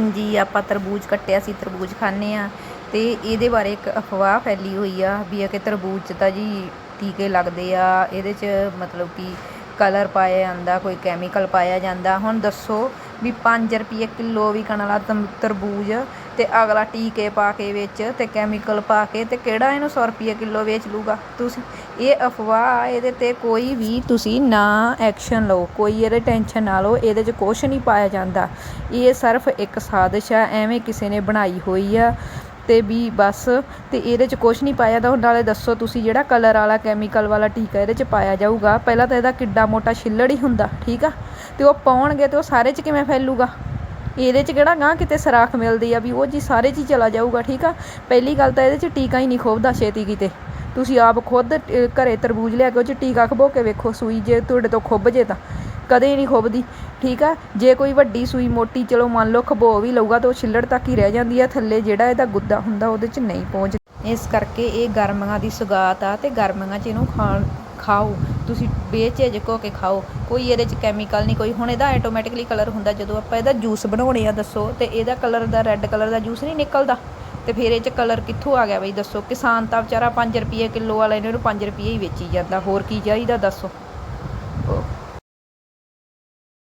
ਜੀ ਆਪਾਂ ਤਰਬੂਜ ਕੱਟਿਆ ਸੀ ਤਰਬੂਜ ਖਾਂਦੇ ਆ। ਤੇ ਇਹਦੇ ਬਾਰੇ ਇੱਕ ਅਫਵਾਹ ਫੈਲੀ ਹੋਈ ਆ ਵੀ ਇਹ ਕਿ ਤਰਬੂਜ ਤਾਂ ਜੀ ਟੀਕੇ ਲੱਗਦੇ ਆ, ਇਹਦੇ 'ਚ ਮਤਲਬ ਕਿ ਕਲਰ ਪਾਇਆ ਜਾਂਦਾ, ਕੋਈ ਕੈਮੀਕਲ ਪਾਇਆ ਜਾਂਦਾ। ਹੁਣ ਦੱਸੋ ਵੀ 5 ਰੁਪਏ ਕਿਲੋ ਵਿਕਣ ਵਾਲਾ ਤਮ- ਤਰਬੂਜ ਤੇ ਅਗਲਾ ਟੀਕੇ ਪਾ ਕੇ ਵਿੱਚ ਤੇ ਕੈਮੀਕਲ ਪਾ ਕੇ ਤੇ ਕਿਹੜਾ ਇਹਨੂੰ 100 ਰੁਪਏ ਕਿਲੋ ਵੇਚ ਲੂਗਾ? ਤੁਸੀਂ, ਇਹ ਅਫਵਾਹ ਇਹਦੇ ਤੇ ਕੋਈ ਵੀ ਤੁਸੀਂ ਨਾ ਐਕਸ਼ਨ ਲਓ, ਕੋਈ ਇਹਦੇ ਟੈਨਸ਼ਨ ਨਾ ਲਓ, ਇਹਦੇ 'ਚ ਕੁਛ ਨਹੀਂ ਪਾਇਆ ਜਾਂਦਾ। ਇਹ ਸਿਰਫ ਇੱਕ ਸਾਜ਼ਿਸ਼ ਆ, ਐਵੇਂ ਕਿਸੇ ਨੇ ਬਣਾਈ ਹੋਈ ਆ ਤੇ ਵੀ ਬਸ, ਤੇ ਇਹਦੇ 'ਚ ਕੁਛ ਨਹੀਂ ਪਾਇਆ ਤਾਂ ਨਾਲੇ ਦੱਸੋ ਤੁਸੀਂ, ਜਿਹੜਾ ਕਲਰ ਵਾਲਾ ਕੈਮੀਕਲ ਵਾਲਾ ਟੀਕਾ ਇਹਦੇ 'ਚ ਪਾਇਆ ਜਾਊਗਾ, ਪਹਿਲਾਂ ਤਾਂ ਇਹਦਾ ਕਿੱਡਾ ਮੋਟਾ ਛਿੱਲੜ ਹੀ ਹੁੰਦਾ, ਠੀਕ ਆ? ਤੇ ਉਹ ਪਾਉਣਗੇ ਤੇ ਉਹ ਸਾਰੇ 'ਚ ਕਿਵੇਂ ਫੈਲੂਗਾ? ਇਹਦੇ 'ਚ ਕਿਹੜਾ ਗਾਂ ਕਿਤੇ ਸਰਾਖ ਮਿਲਦੀ ਆ ਵੀ ਉਹ ਜੀ ਸਾਰੇ 'ਚ ਹੀ ਚਲਾ ਜਾਊਗਾ, ਠੀਕ ਆ? ਪਹਿਲੀ ਗੱਲ ਤਾਂ ਇਹਦੇ 'ਚ ਟੀਕਾ ਹੀ ਨਹੀਂ ਖੋਬਦਾ ਛੇਤੀ ਕਿਤੇ। ਤੁਸੀਂ ਆਪ ਖੁਦ ਘਰੇ ਤਰਬੂਜ ਲਿਆ ਕੇ ਉਹ 'ਚ ਟੀਕਾ ਖਬੋ ਕੇ ਵੇਖੋ, ਸੂਈ ਜੇ ਤੁਹਾਡੇ ਤੋਂ ਖੁੱਭ ਜੇ ਤਾਂ। ਕਦੇ ਨਹੀਂ ਖੁੱਬਦੀ ਠੀਕ ਆ? ਜੇ ਕੋਈ ਵੱਡੀ ਸੂਈ ਮੋਟੀ, ਚਲੋ ਮੰਨ ਲਓ ਖਬੋ ਵੀ ਲਊਗਾ ਤਾਂ ਉਹ ਛਿੱਲੜ ਤੱਕ ਹੀ ਰਹਿ ਜਾਂਦੀ ਆ, ਥੱਲੇ ਜਿਹੜਾ ਇਹਦਾ ਗੁੱਦਾ ਹੁੰਦਾ ਉਹਦੇ 'ਚ ਨਹੀਂ ਪਹੁੰਚ ਇਸ ਕਰਕੇ ਇਹ ਗਰਮੀਆਂ ਦੀ ਸੁਗਾਤ ਆ ਤੇ ਗਰਮੀਆਂ 'ਚ ਇਹਨੂੰ ਖਾਣ ਖਾਓ, ਤੁਸੀਂ ਬੇਝਿਜਕ ਹੋ ਕੇ ਖਾਓ। ਕੋਈ ਇਹਦੇ 'ਚ ਕੈਮੀਕਲ ਨਹੀਂ, ਕੋਈ ਹੁਣ ਇਹਦਾ ਆਟੋਮੈਟਿਕਲੀ ਕਲਰ ਹੁੰਦਾ, ਜਦੋਂ ਆਪਾਂ ਇਹਦਾ ਜੂਸ ਬਣਾਉਣੇ ਆ, ਦੱਸੋ, ਤੇ ਇਹਦਾ ਕਲਰ ਦਾ ਰੈੱਡ ਕਲਰ ਦਾ ਜੂਸ ਨਹੀਂ ਨਿਕਲਦਾ। ਤੇ ਫਿਰ ਇਹ 'ਚ ਕਲਰ ਕਿੱਥੋਂ ਆ ਗਿਆ ਬਈ, ਦੱਸੋ, ਕਿਸਾਨ ਤਾਂ ਵਿਚਾਰਾ 5 ਰੁਪਏ ਕਿਲੋ ਵਾਲਾ, ਇਹਨੂੰ 5 ਰੁਪਏ ਹੀ ਵੇਚੀ ਜਾਂਦਾ, ਹੋਰ ਕੀ ਚਾਹੀਦਾ, ਦੱਸੋ।